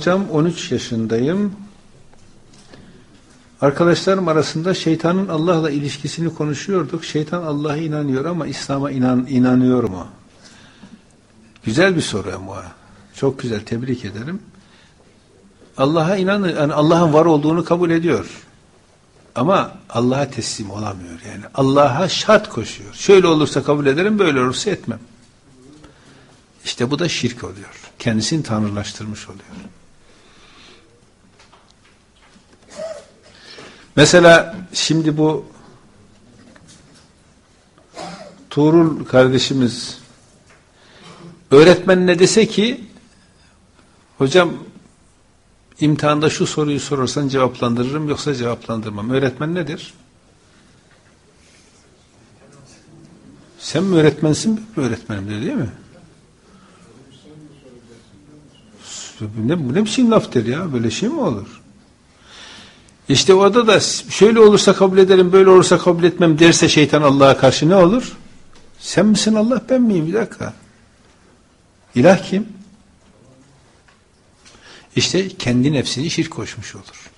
Hocam 13 yaşındayım. Arkadaşlarım arasında şeytanın Allah'la ilişkisini konuşuyorduk. Şeytan Allah'a inanıyor ama İslam'a inan, inanıyor mu? Güzel bir soru ama. Çok güzel, tebrik ederim. Allah'a inanır, yani Allah'ın var olduğunu kabul ediyor. Ama Allah'a teslim olamıyor yani. Allah'a şart koşuyor. Şöyle olursa kabul ederim, böyle olursa etmem. İşte bu da şirk oluyor. Kendisini tanrılaştırmış oluyor. Mesela şimdi bu Tuğrul kardeşimiz öğretmen ne dese ki hocam imtihanda şu soruyu sorarsan cevaplandırırım yoksa cevaplandırmam. Öğretmen nedir? Sen mi öğretmensin mi öğretmenim de değil mi? Ne, ne biçim laftır ya? Böyle şey mi olur? İşte orada da şöyle olursa kabul ederim, böyle olursa kabul etmem derse şeytan Allah'a karşı ne olur? Sen misin Allah, ben miyim? Bir dakika. İlah kim? İşte kendi nefsini şirk koşmuş olur.